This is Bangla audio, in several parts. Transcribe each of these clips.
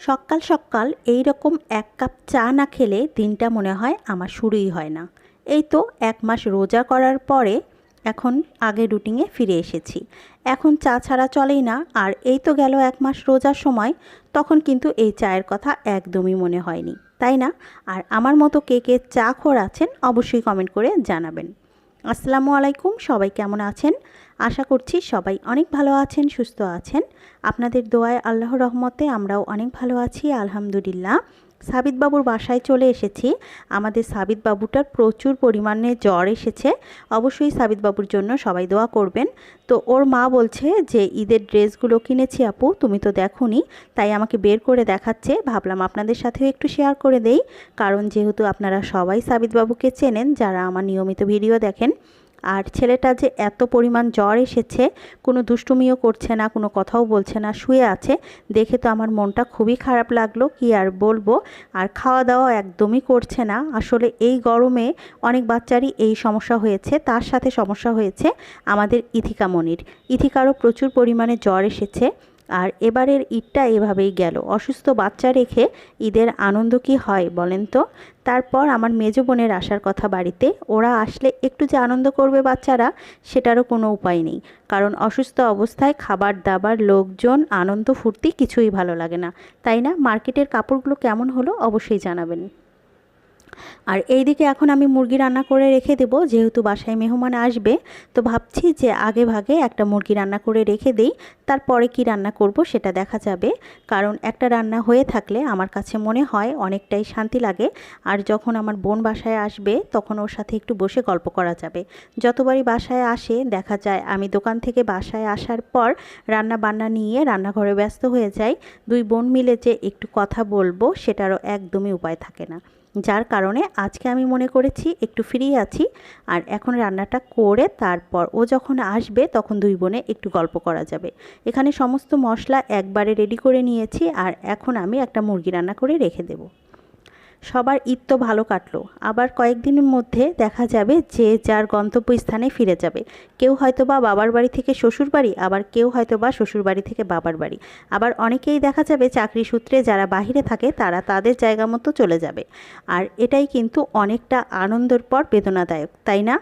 সকাল সকাল এই রকম এক কাপ চা না খেলে দিনটা মনে হয় আমার শুরুই হয় না। এই তো এক মাস রোজা করার পরে এখন আগে রুটিনে ফিরে এসেছি। এখন চা ছাড়া চলেই না, আর এই তো গেল এক মাস রোজার সময়, তখন কিন্তু এই চায়ের কথা একদমই মনে হয়নি, তাই না? আর আমার মতো কে কে চা খোর আছেন অবশ্যই কমেন্ট করে জানাবেন। আসসালামু আলাইকুম, সবাই কেমন আছেন? আশা করছি সবাই অনেক ভালো আছেন, সুস্থ আছেন। আপনাদের দোয়ায় আল্লাহ রহমতে আমরাও অনেক ভালো আছি, আলহামদুলিল্লাহ। সাবিত বাবুর বাসায় চলে এসেছি। আমাদের সাবিত বাবুটার প্রচুর পরিমাণে জ্বর এসেছে। অবশ্যই সাবিত বাবুর জন্য সবাই দোয়া করবেন। তো ওর মা বলছে যে, ঈদের ড্রেসগুলো কিনেছি আপু, তুমি তো দেখোনি, তাই আমাকে বের করে দেখাচ্ছে। ভাবলাম আপনাদের সাথেও একটু শেয়ার করে দেই। কারণ যেহেতু আপনারা সবাই সাবিত বাবুকে চেনেন, যারা আমার নিয়মিত ভিডিও দেখেন আর ছেলেটা যে এত পরিমাণ জ্বর এসেছে, কোনো দুষ্টুমিও করছে না, কোনো কথাও বলছে না, শুয়ে আছে, দেখে তো আমার মনটা খুবই খারাপ লাগল, কি আর বলব? আর খাওয়া দাওয়া একদমই করছে না। আসলে এই গরমে অনেক বাচ্চারই এই সমস্যা হয়েছে, তার সাথে সমস্যা হয়েছে আমাদের ইথিকা মনির। ইথিকারও প্রচুর পরিমাণে জ্বর এসেছে। আর এবারের ঈদটা এভাবেই গেল। অসুস্থ বাচ্চা রেখে ঈদের আনন্দ কি হয় বলেন তো? তারপর আমার মেজো বোনের আসার কথা বাড়িতে, ওরা আসলে একটু যে আনন্দ করবে বাচ্চারা, সেটারও কোনো উপায় নেই। কারণ অসুস্থ অবস্থায় খাবার দাবার, লোকজন, আনন্দ ফুর্তি কিছুই ভালো লাগে না। তাই না? মার্কেটের কাপড়গুলো কেমন হলো অবশ্যই জানাবেন। আর এই দিকে এখন আমি মুরগি রান্না করে রেখে দেব, যেহেতু বাসায় মেহমান আসবে। তো ভাবছি যে আগে ভাগে একটা মুরগি রান্না করে রেখে দেই, তারপরে কি রান্না করব সেটা দেখা যাবে। কারণ একটা রান্না হয়ে থাকলে আমার কাছে মনে হয় অনেকটাই শান্তি লাগে, আর যখন আমার বোন বাসায় আসবে তখন ওর সাথে একটু বসে গল্প করা যাবে। যতবারই বাসায় আসে, দেখা যায় আমি দোকান থেকে বাসায় আসার পর রান্না বান্না নিয়ে রান্নাঘরে ব্যস্ত হয়ে যাই। দুই বোন মিলে যে একটু কথা বলব সেটারও একদমই উপায় থাকে না। যার কারণে আজকে আমি মনে করেছি একটু ফ্রি আছি আর এখন রান্নাটা করে তারপর ও যখন আসবে তখন দুই বোনে একটু গল্প করা যাবে। এখানে সমস্ত মশলা একবারে রেডি করে নিয়েছি আর এখন আমি একটা মুরগি রান্না করে রেখে দেবো। সবার ঈদ তো ভালো কাটলো। আবার কয়েকদিনের মধ্যে দেখা যাবে যে যার গন্তব্যস্থানে ফিরে যাবে। কেউ হয়তো বা বাবার বাড়ি থেকে শ্বশুর বাড়ি, আবার কেউ হয়তো বা শ্বশুর বাড়ি থেকে বাবার বাড়ি। আবার অনেকেই দেখা যাবে চাকরি সূত্রে যারা বাহিরে থাকে, তারা তাদের জায়গা মতো চলে যাবে। আর এটাই কিন্তু অনেকটা আনন্দের পর বেদনাদায়ক, তাই না?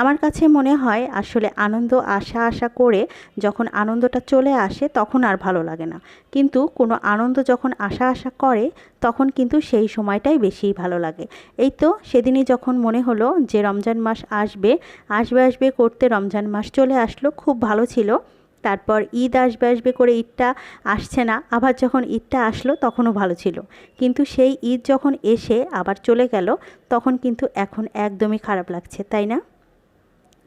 আমার কাছে মনে হয় আসলে আনন্দ, আশা আশা করে যখন আনন্দটা চলে আসে তখন আর ভালো লাগে না। কিন্তু কোনো আনন্দ যখন আশা আশা করে তখন কিন্তু সেই সময়টাই বেশি ভালো লাগে। এই তো সেদিনই যখন মনে হলো যে রমজান মাস আসবে আসবে আসবে করতে রমজান মাস চলে আসলো, খুব ভালো ছিল। তারপর ঈদ আসবে আসবে করে ঈদটা আসছে না, আবার যখন ঈদটা আসলো তখনও ভালো ছিল। কিন্তু সেই ঈদ যখন এসে আবার চলে গেল তখন কিন্তু এখন একদমই খারাপ লাগছে, তাই না?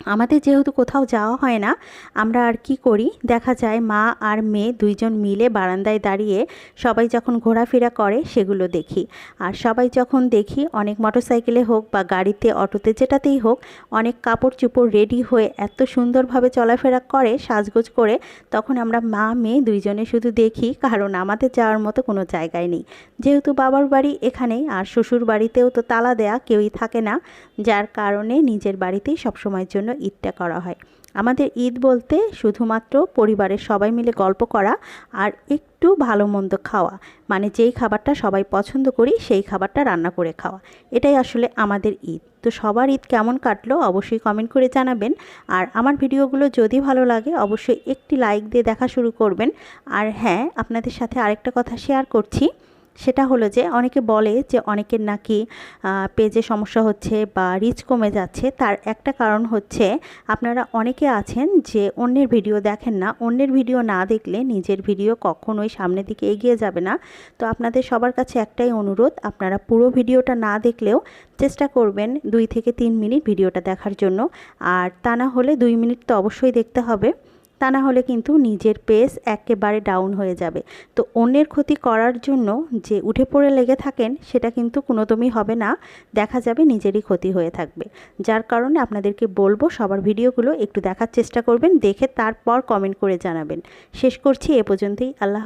আমাদের যেহেতু কোথাও যাওয়া হয় না, আমরা আর কি করি? দেখা যায় মা আর মেয়ে দুইজন মিলে বারান্দায় দাঁড়িয়ে সবাই যখন ঘোরাফেরা করে সেগুলো দেখি। আর সবাই যখন দেখি, অনেক মোটরসাইকেলে হোক বা গাড়িতে, অটোতে, যেটাতেই হোক, অনেক কাপড় চুপড় রেডি হয়ে এত সুন্দরভাবে চলাফেরা করে, সাজগোজ করে, তখন আমরা মা, মেয়ে দুইজনে শুধু দেখি, কারণ আমাদের যাওয়ার মতো কোনো জায়গায় নেই। যেহেতু বাবার বাড়ি এখানেই, আর শ্বশুর বাড়িতেও তো তালা দেয়া কেউই থাকে না, যার কারণে নিজের বাড়িতেই সবসময়ের জন্য ঈদটা করা হয়। আমাদের ঈদ বলতে শুধুমাত্র পরিবারের সবাই মিলে গল্প করা আর একটু ভালো মন্দ খাওয়া। মানে যেই খাবারটা সবাই পছন্দ করি, সেই খাবারটা রান্না করে খাওয়া। এটাই আসলে আমাদের ঈদ। তো সবার ঈদ কেমন কাটলো অবশ্যই কমেন্ট করে জানাবেন। আর আমার ভিডিওগুলো যদি ভালো লাগে, অবশ্যই একটি লাইক দিয়ে দেখা শুরু করবেন। আর হ্যাঁ আপনাদের সাথে আরেকটা কথা শেয়ার করছি। সেটা হলো যে অনেকে বলে যে অনেকের নাকি পেজে সমস্যা হচ্ছে বা রিচ কমে যাচ্ছে। তার একটা কারণ হচ্ছে আপনারা অনেকে আছেন যে অন্যের ভিডিও দেখেন না। অন্যের ভিডিও না দেখলে নিজের ভিডিও কখনোই সামনের দিকে এগিয়ে যাবে না। তো আপনাদের সবার কাছে একটাই অনুরোধ, আপনারা পুরো ভিডিওটা না দেখলেও চেষ্টা করবেন দুই থেকে তিন মিনিট ভিডিওটা দেখার জন্য। আর তা না হলে দুই মিনিট তো অবশ্যই দেখতে হবে। তা না হলে কিন্তু নিজের পেস একেবারে ডাউন হয়ে যাবে। তো অন্যের ক্ষতি করার জন্য যে উঠে পড়ে লেগে থাকেন, সেটা কিন্তু কোনোদমই হবে না। দেখা যাবে নিজেরই ক্ষতি হয়ে থাকবে। যার কারণে আপনাদেরকে বলব, সবার ভিডিওগুলো একটু দেখার চেষ্টা করবেন, দেখে তারপর কমেন্ট করে জানাবেন। শেষ করছি, এ পর্যন্তই। আল্লাহ